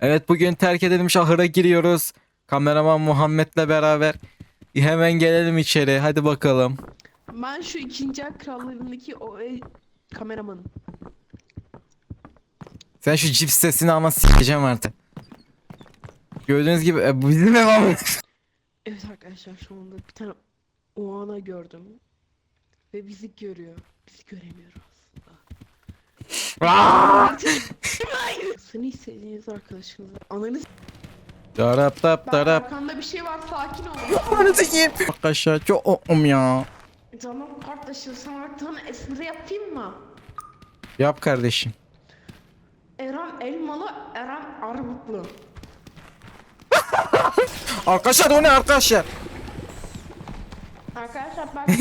Evet bugün terk edilmiş ahıra giriyoruz. Kameraman Muhammed'le beraber. Hemen gelelim içeri. Hadi bakalım. Ben şu ikinci el krallarındaki o el kameramanım. Sen şu cips sesini ama sikeceğim artık. Gördüğünüz gibi e, bizim ev ama. Evet arkadaşlar şu anda bir tane o ana gördüm. Ve bizi görüyor. Bizi göremiyor aslında. Seni istediğiniz arkadaşınıza. Ananı s- Darap tap Bak darap. arkanda bir şey var sakin ol. Ananı sikeyim. Arkadaşlar çok okum ya. Canım kardeşim sana bir tane espri yapayım mı? Yap kardeşim. Eren Elmalı, Eren Armutlu. Arkadaşlar o ne arkadaşlar? Arkadaşlar ben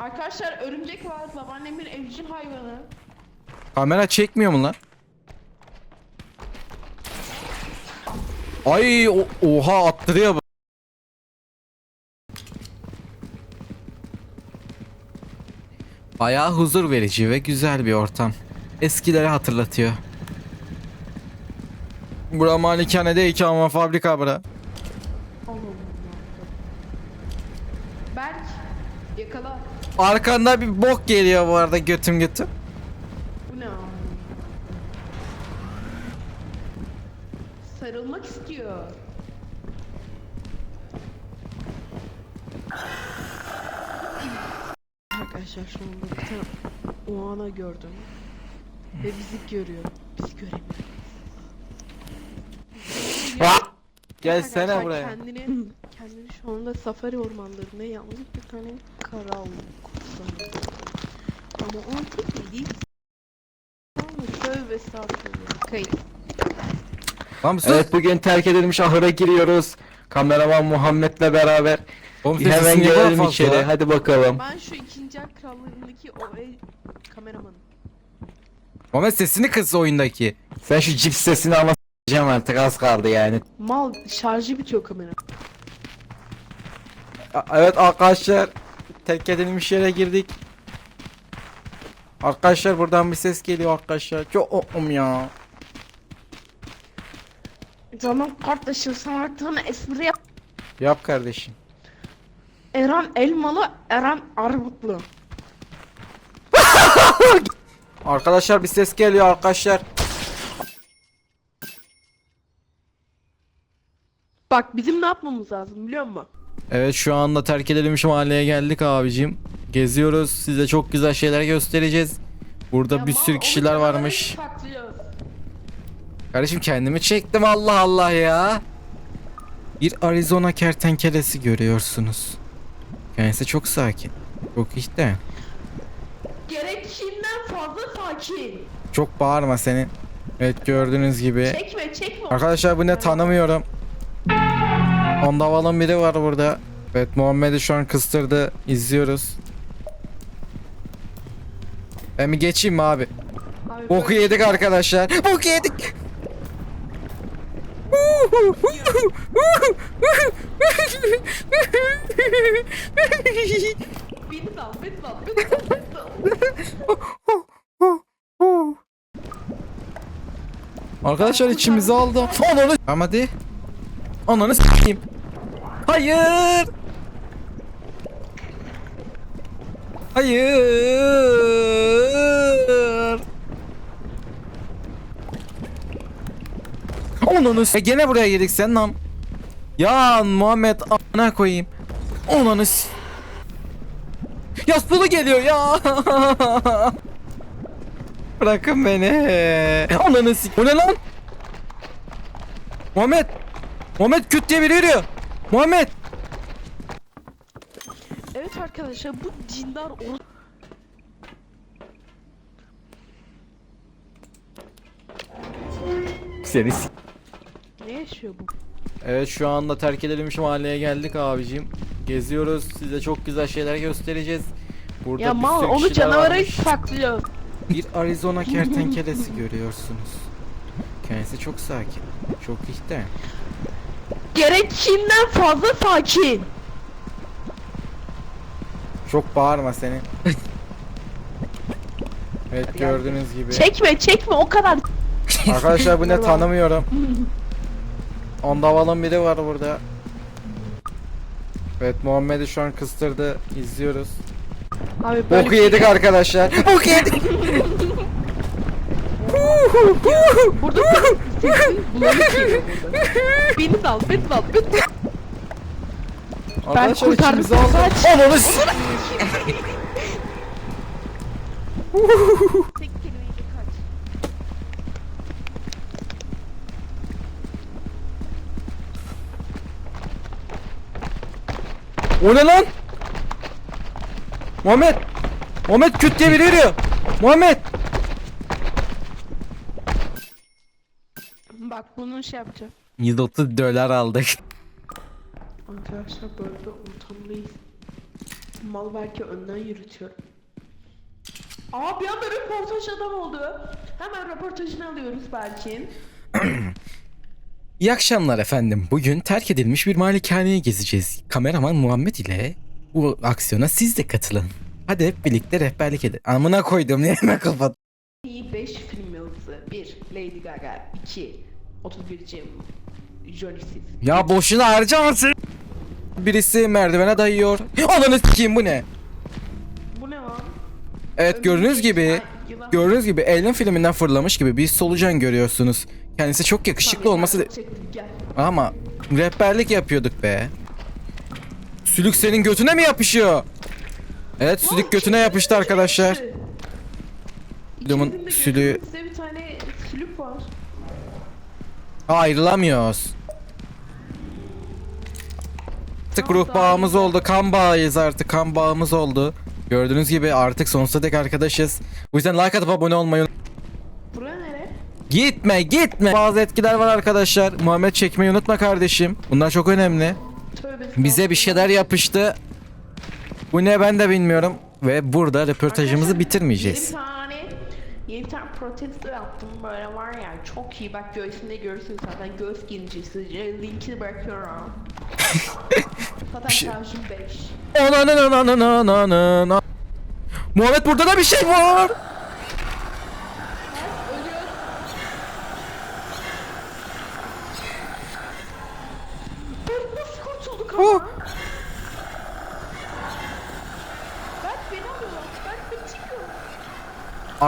Arkadaşlar örümcek var babaannemin evcil hayvanı. Kamera çekmiyor mu lan? Ay oha attırıyor bu. Bayağı huzur verici ve güzel bir ortam. Eskileri hatırlatıyor. Bura malikane değil ama fabrika bura. Allah Allah. Berk yakala. Arkanda bir bok geliyor bu arada götüm götüm. Bu ne abi? Sarılmak istiyor. Arkadaşlar şu anda bir tane o ana gördüm. Ve bizi görüyor. Bizi göremiyor. Gelsene Arkadaşlar buraya. Kendini, kendini şu anda safari ormanlarında yalnız bir tane karanlık. Ama onun tek değil. Tamam mı? Tövbe estağfurullah. Kayıt. Tamam Evet bugün terk edilmiş ahıra giriyoruz. Kameraman Muhammed'le beraber. Oğlum Hemen sesin kadar gelelim fazla? içeri. Hadi bakalım. Ben şu ikinci el krallarındaki o el kameramanım. Muhammed sesini kıs oyundaki. Sen şu cips sesini ama s**eceğim artık az kaldı yani. Mal şarjı bitiyor kamera. A- Evet arkadaşlar terk edilmiş yere girdik. Arkadaşlar buradan bir ses geliyor arkadaşlar. Çok okum ya. Canım kardeşim bir tane espri yap. Yap kardeşim. Eren Elmalı, Eren Armutlu. Arkadaşlar bir ses geliyor arkadaşlar. Bak bizim ne yapmamız lazım biliyor musun? Evet şu anda terk edilmiş mahalleye geldik abicim. Geziyoruz. Size çok güzel şeyler göstereceğiz. Burada Ya bir sürü kişiler varmış. Kardeşim kendimi çektim Allah Allah ya. Bir Arizona kertenkelesi görüyorsunuz. Kendisi çok sakin. Çok işte. Gerekinden fazla sakin. Çok bağırma senin. Evet gördüğünüz gibi. Çekme çekme. Arkadaşlar bu ne tanımıyorum. Ondavalın biri var burada. Evet Muhammed'i şu an kıstırdı. İzliyoruz. Ben bir geçeyim mi abi? Abi Boku yedik arkadaşlar. Boku yedik. Beni sal beni sal beni sal beni sal. Arkadaşlar içimizi aldı. Ananı Tamam hadi. Ananı s**eyim. Hayır. Hayır. Ananı s- E gene buraya girdik sen lan. Ya Muhammed ana koyayım. Ananı s- Ya sulu geliyor ya. Bırakın beni. Ananı s- O ne lan? Muhammed. Muhammed küt diye biri yürüyor. Muhammed. Evet arkadaşlar bu cindar o Seni ne yaşıyor bu? Evet şu anda terk edilmiş mahalleye geldik abicim. Geziyoruz. Size çok güzel şeyler göstereceğiz. Burada Ya bir mal sürü onu kişiler canavara varmış. saklıyor. Bir Arizona kertenkelesi görüyorsunuz. Kendisi çok sakin. Çok işte. Gerekinden fazla sakin. Çok bağırma senin. evet gördüğünüz gibi. Çekme çekme o kadar. Arkadaşlar bu ne tanımıyorum. Onda havalan biri var burada. Evet Muhammed'i şu an kıstırdı. İzliyoruz. Abi böyle Boku yedik arkadaşlar. Boku yedik. Burada sesin bulanık. Beni de al, beni de al, beni de al. Arkadaşlar kurtardım. içimize aldı. Kaç. Ananı s- Tek kelimeyle kaç. O ne lan? Muhammed. Muhammed küt diye biri yürüyor. Muhammed. Bak bunu şey yapacağım. 130 dolar aldık. Arkadaşlar böyle de unutamlıyız. Mal belki önden yürütüyor. Aa bir anda röportaj adam oldu. Hemen röportajını alıyoruz Berkin. İyi akşamlar efendim. Bugün terk edilmiş bir malikaneye gezeceğiz. Kameraman Muhammed ile bu aksiyona siz de katılın. Hadi hep birlikte rehberlik edin. Amına koydum niye hemen kapat. İyi 5 film yıldızı. 1. Lady Gaga 2. 31 Jim Johnny Sins. Ya boşuna harcamasın. Birisi merdivene dayıyor. Ananı sikeyim bu ne? Bu ne lan? Evet gördüğünüz gibi gördüğünüz gibi Alien filminden fırlamış gibi bir solucan görüyorsunuz. Kendisi çok yakışıklı olması ama rehberlik yapıyorduk be. Sülük senin götüne mi yapışıyor? Evet sülük götüne yapıştı arkadaşlar. İçerisinde sülüğü bir tane sülük var. Ayrılamıyoruz. Artık ruh bağı bağımız oldu. Kan bağıyız artık. Kan bağımız oldu. Gördüğünüz gibi artık sonsuza dek arkadaşız. Bu yüzden like atıp abone olmayı Bura nere? Gitme gitme. Bazı etkiler var arkadaşlar. Muhammed çekmeyi unutma kardeşim. Bunlar çok önemli. Tövbe Bize bir şeyler yapıştı. Bu ne ben de bilmiyorum. Ve burada röportajımızı Arkadaşlar, bitirmeyeceğiz. Tane yeni bir tane protesto yaptım böyle var ya çok iyi bak göğsünde görürsün zaten göğüs genincisi linki bırakıyorum. zaten şey- şarjım 5. Onanananananana. Muhammed burada da bir şey var.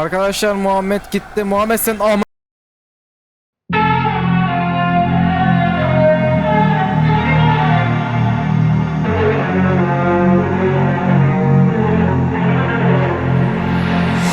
Arkadaşlar Muhammed gitti. Muhammed sen ama